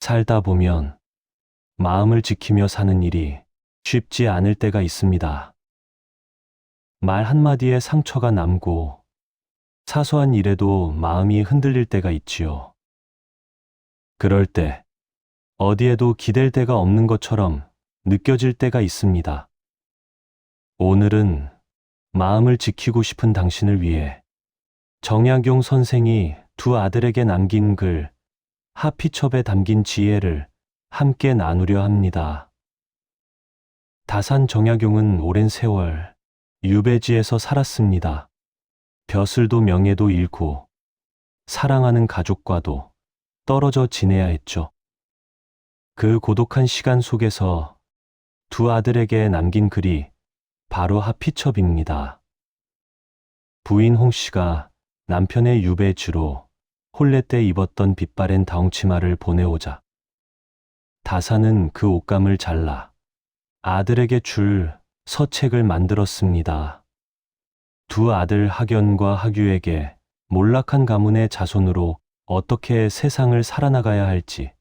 살다 보면 마음을 지키며 사는 일이 쉽지 않을 때가 있습니다. 말 한마디에 상처가 남고 사소한 일에도 마음이 흔들릴 때가 있지요. 그럴 때 어디에도 기댈 데가 없는 것처럼 느껴질 때가 있습니다. 오늘은 마음을 지키고 싶은 당신을 위해 정약용 선생이 두 아들에게 남긴 글 하피첩에 담긴 지혜를 함께 나누려 합니다. 다산 정약용은 오랜 세월 유배지에서 살았습니다. 벼슬도 명예도 잃고 사랑하는 가족과도 떨어져 지내야 했죠. 그 고독한 시간 속에서 두 아들에게 남긴 글이 바로 하피첩입니다. 부인 홍 씨가 남편의 유배지로 혼례 때 입었던 빛바랜 다홍치마를 보내오자 다사는 그 옷감을 잘라 아들에게 줄 서책을 만들었습니다. 두 아들 학연과 학유에게 몰락한 가문의 자손으로 어떻게 세상을 살아나가야 할지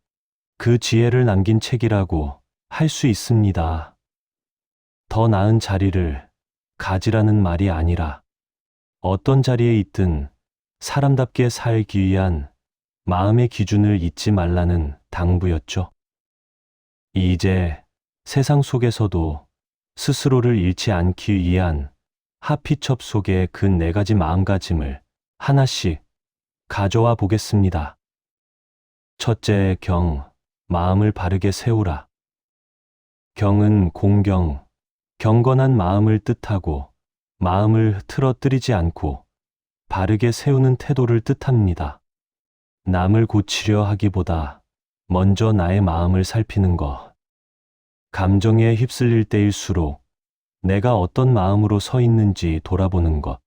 그 지혜를 남긴 책이라고 할 수 있습니다. 더 나은 자리를 가지라는 말이 아니라 어떤 자리에 있든 사람답게 살기 위한 마음의 기준을 잊지 말라는 당부였죠. 이제 세상 속에서도 스스로를 잃지 않기 위한 하피첩 속의 그 네 가지 마음가짐을 하나씩 가져와 보겠습니다. 첫째 경, 마음을 바르게 세우라. 경은 공경, 경건한 마음을 뜻하고 마음을 틀어뜨리지 않고 바르게 세우는 태도를 뜻합니다. 남을 고치려 하기보다 먼저 나의 마음을 살피는 것. 감정에 휩쓸릴 때일수록 내가 어떤 마음으로 서 있는지 돌아보는 것.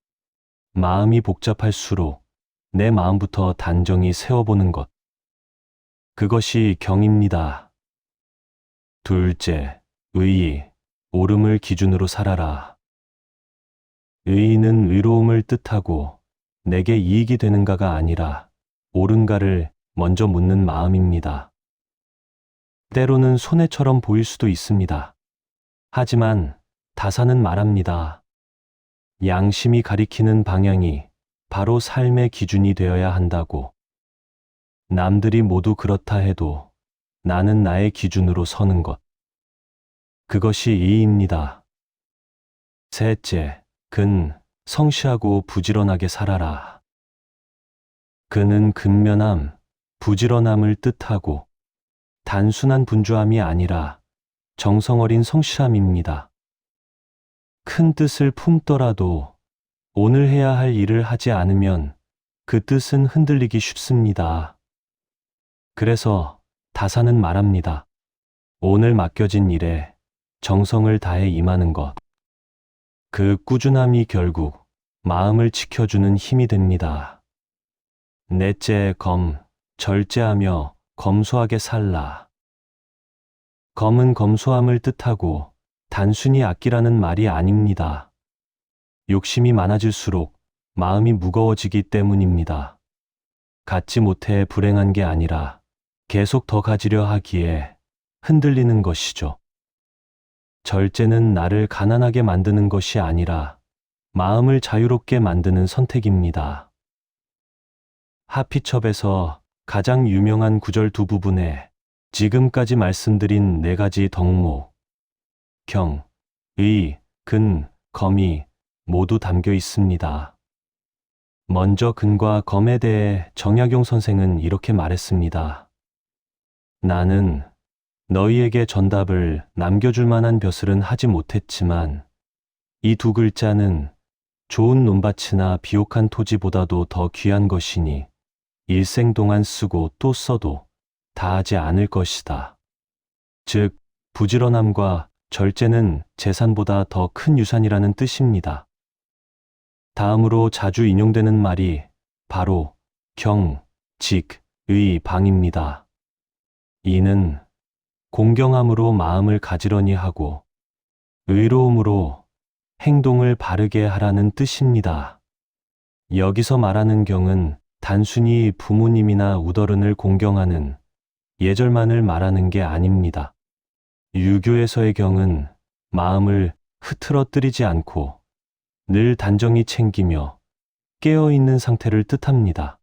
마음이 복잡할수록 내 마음부터 단정히 세워보는 것. 그것이 경입니다. 둘째, 의의, 옳음을 기준으로 살아라. 의의는 의로움을 뜻하고 내게 이익이 되는가가 아니라 옳은가를 먼저 묻는 마음입니다. 때로는 손해처럼 보일 수도 있습니다. 하지만 다사는 말합니다. 양심이 가리키는 방향이 바로 삶의 기준이 되어야 한다고. 남들이 모두 그렇다 해도 나는 나의 기준으로 서는 것. 그것이 이입니다. 셋째, 근, 성실하고 부지런하게 살아라. 그는 근면함, 부지런함을 뜻하고 단순한 분주함이 아니라 정성어린 성실함입니다. 큰 뜻을 품더라도 오늘 해야 할 일을 하지 않으면 그 뜻은 흔들리기 쉽습니다. 그래서 다사는 말합니다. 오늘 맡겨진 일에 정성을 다해 임하는 것. 그 꾸준함이 결국 마음을 지켜주는 힘이 됩니다. 넷째 검, 절제하며 검소하게 살라. 검은 검소함을 뜻하고 단순히 아끼라는 말이 아닙니다. 욕심이 많아질수록 마음이 무거워지기 때문입니다. 갖지 못해 불행한 게 아니라 계속 더 가지려 하기에 흔들리는 것이죠. 절제는 나를 가난하게 만드는 것이 아니라 마음을 자유롭게 만드는 선택입니다. 하피첩에서 가장 유명한 구절 두 부분에 지금까지 말씀드린 네 가지 덕목, 경, 의, 근, 검이 모두 담겨 있습니다. 먼저 근과 검에 대해 정약용 선생은 이렇게 말했습니다. 나는 너희에게 전답을 남겨줄 만한 벼슬은 하지 못했지만 이 두 글자는 좋은 논밭이나 비옥한 토지보다도 더 귀한 것이니 일생 동안 쓰고 또 써도 다하지 않을 것이다. 즉, 부지런함과 절제는 재산보다 더 큰 유산이라는 뜻입니다. 다음으로 자주 인용되는 말이 바로 경, 직, 의, 방입니다. 이는 공경함으로 마음을 가지런히 하고 의로움으로 행동을 바르게 하라는 뜻입니다. 여기서 말하는 경은 단순히 부모님이나 우더른을 공경하는 예절만을 말하는 게 아닙니다. 유교에서의 경은 마음을 흐트러뜨리지 않고 늘 단정히 챙기며 깨어있는 상태를 뜻합니다.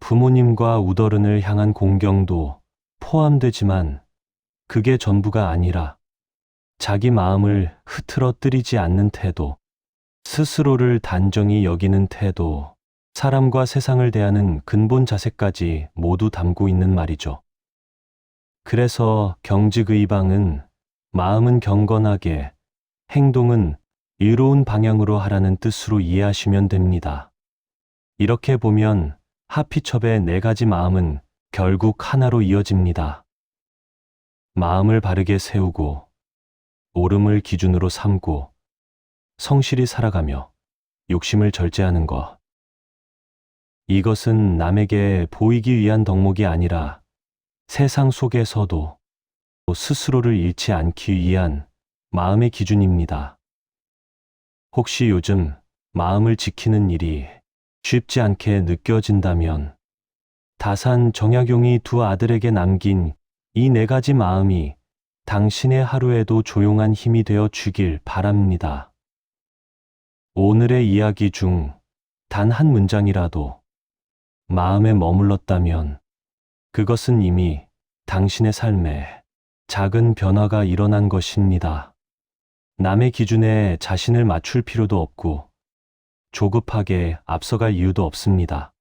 부모님과 우더른을 향한 공경도 포함되지만 그게 전부가 아니라 자기 마음을 흐트러뜨리지 않는 태도, 스스로를 단정히 여기는 태도, 사람과 세상을 대하는 근본 자세까지 모두 담고 있는 말이죠. 그래서 경직의방은 마음은 경건하게, 행동은 의로운 방향으로 하라는 뜻으로 이해하시면 됩니다. 이렇게 보면 하피첩의 네 가지 마음은 결국 하나로 이어집니다. 마음을 바르게 세우고, 옳음을 기준으로 삼고, 성실히 살아가며 욕심을 절제하는 것. 이것은 남에게 보이기 위한 덕목이 아니라 세상 속에서도 스스로를 잃지 않기 위한 마음의 기준입니다. 혹시 요즘 마음을 지키는 일이 쉽지 않게 느껴진다면 다산 정약용이 두 아들에게 남긴 이 네 가지 마음이 당신의 하루에도 조용한 힘이 되어 주길 바랍니다. 오늘의 이야기 중 단 한 문장이라도 마음에 머물렀다면 그것은 이미 당신의 삶에 작은 변화가 일어난 것입니다. 남의 기준에 자신을 맞출 필요도 없고 조급하게 앞서갈 이유도 없습니다.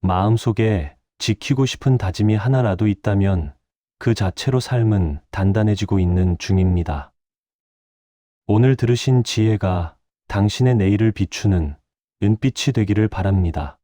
마음속에 지키고 싶은 다짐이 하나라도 있다면 그 자체로 삶은 단단해지고 있는 중입니다. 오늘 들으신 지혜가 당신의 내일을 비추는 은빛이 되기를 바랍니다.